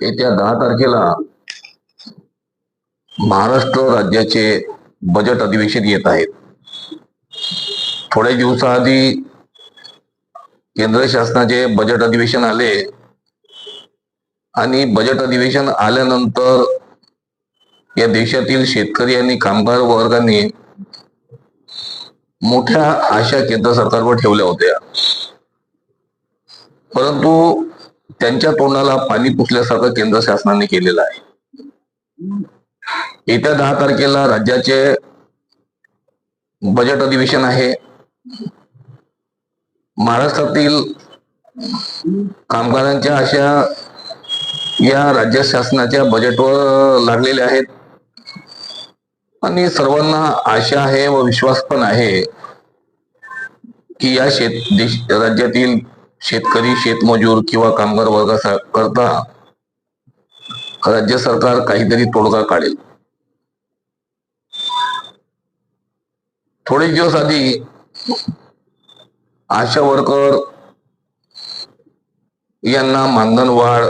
येत्या दहा तारखेला महाराष्ट्र राज्याचे बजेट अधिवेशन येत आहेत थोड्या दिवसाआधी केंद्र शासनाचे बजेट अधिवेशन आले आणि बजेट अधिवेशन आल्यानंतर या देशातील शेतकरी आणि कामगार वर्गाने मोठ्या आशा केंद्र सरकारवर ठेवल्या होत्या. परंतु त्यांच्या तोंडाला पाणी पुसल्यासारखं केंद्र शासनाने केलेलं आहे. येत्या दहा तारखेला राज्याचे बजेट अधिवेशन आहे. महाराष्ट्रातील कामगारांच्या अशा या राज्य शासनाच्या बजेटवर लागलेल्या आहेत. आणि सर्वांना आशा आहे व विश्वास पण आहे की या शेत देश राज्यातील शेतकरी शेतमजूर किंवा कामगार वर्गाकरता राज्य सरकार काहीतरी तोडगा काढेल. थोडे दिवस आधी आशा वर्कर यांना मानधन वाढ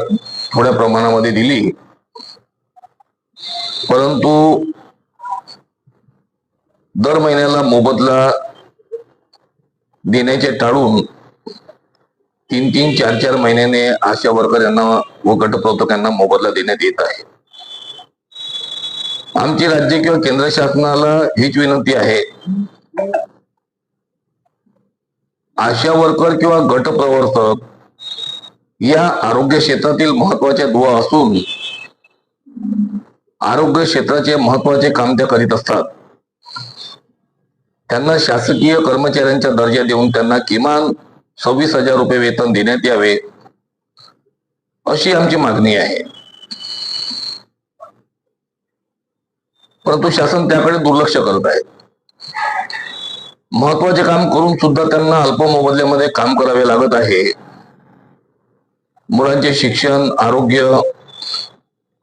थोड्या प्रमाणामध्ये दिली. परंतु दर महिन्याला मोबदला देण्याचे टाळून तीन तीन चार चार महिन्याने आशा वर्कर यांना व गटप्रवर्तकांना मोबदला देण्यात येत आहे. आमची राज्य किंवा केंद्र शासनाला हीच विनंती आहे. आशा वर्कर किंवा गटप्रवर्तक या आरोग्य क्षेत्रातील महत्त्वाच्या दुवा असून आरोग्य क्षेत्राचे महत्त्वाचे काम त्या करीत असतात. त्यांना शासकीय कर्मचाऱ्यांचा दर्जा देऊन त्यांना किमान सव्वीस हजार रुपये वेतन देण्यात यावे अशी आमची मागणी आहे. परंतु शासन त्याकडे दुर्लक्ष करत आहे. महत्त्वाचे काम करून सुद्धा त्यांना अल्प मोबदल्यामध्ये काम करावे लागत आहे. मुलांचे शिक्षण आरोग्य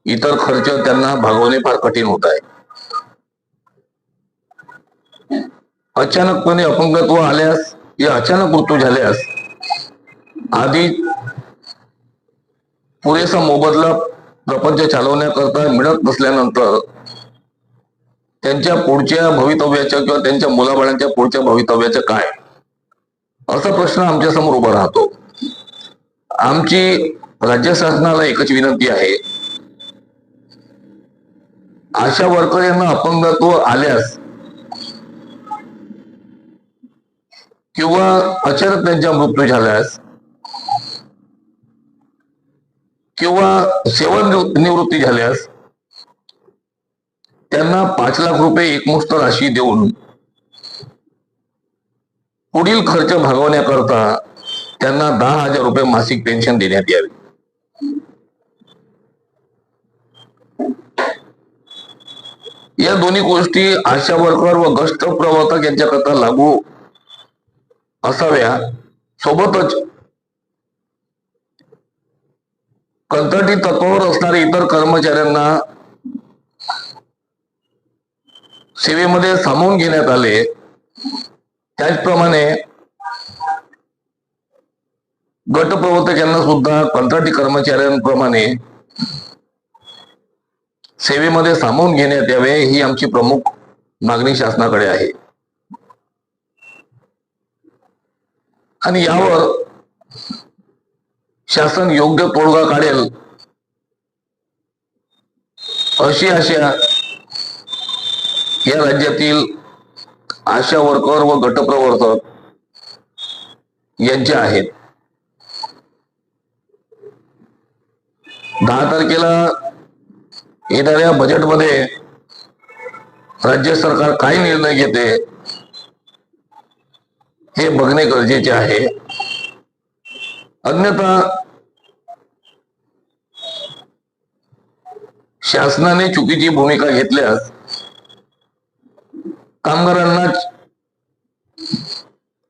इतर खर्च त्यांना भागवणे फार कठीण होत आहे. अचानकपणे अपंगत्व आल्यास या अचानक मृत्यू झाल्यास आधी पुरेसा मोबदला प्रपंच चालवण्याकरता मिळत नसल्यानंतर त्यांच्या पुढच्या भवितव्याच्या किंवा त्यांच्या मुलाबाळांच्या पुढच्या भवितव्याच्या काय? असा प्रश्न आमच्यासमोर उभा राहतो. आमची राज्य शासनाला एकच विनंती आहे. अशा वर्कर यांना अपंगत्व आल्यास किंवा अचानक त्यांचा मृत्यू झाल्यास किंवा सेवानिवृत्ती झाल्यास त्यांना पाच लाख रुपये एकमुष्ट राशी देऊन पुढील खर्च भागवण्याकरता त्यांना दहा हजार रुपये मासिक पेन्शन देण्यात यावी. या दोन्ही गोष्टी आशा वर्कर व गस्त प्रवर्तक यांच्याकरता लागू असाव्या. सोबतच कंत्राटी तत्वावर असणाऱ्या इतर कर्मचाऱ्यांना सेवेमध्ये सामावून घेण्यात आले. त्याचप्रमाणे गटप्रवर्तकांना सुद्धा कंत्राटी कर्मचाऱ्यांप्रमाणे सेवेमध्ये सामावून घेण्यात यावे ही आमची प्रमुख मागणी शासनाकडे आहे. आणि यावर शासन योग्य तोडगा काढेल. अशी आशा या राज्यातील आशा वर्कर व गटप्रवर्तक यांच्या आहेत. दहा तारखेला येणाऱ्या बजेटमध्ये राज्य सरकार काय निर्णय घेते हे बघणे गरजेचे आहे. अन्यथा शासनाने चुकीची भूमिका घेतल्यास कामगारांना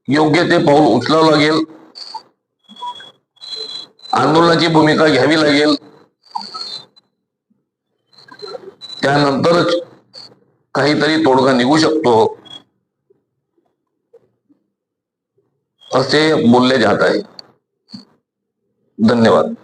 योग्य ते पाऊल उचलावं लागेल. आंदोलनाची भूमिका घ्यावी लागेल. त्यानंतरच काहीतरी तोडगा निघू शकतो. असे बोलले जात आहे. धन्यवाद.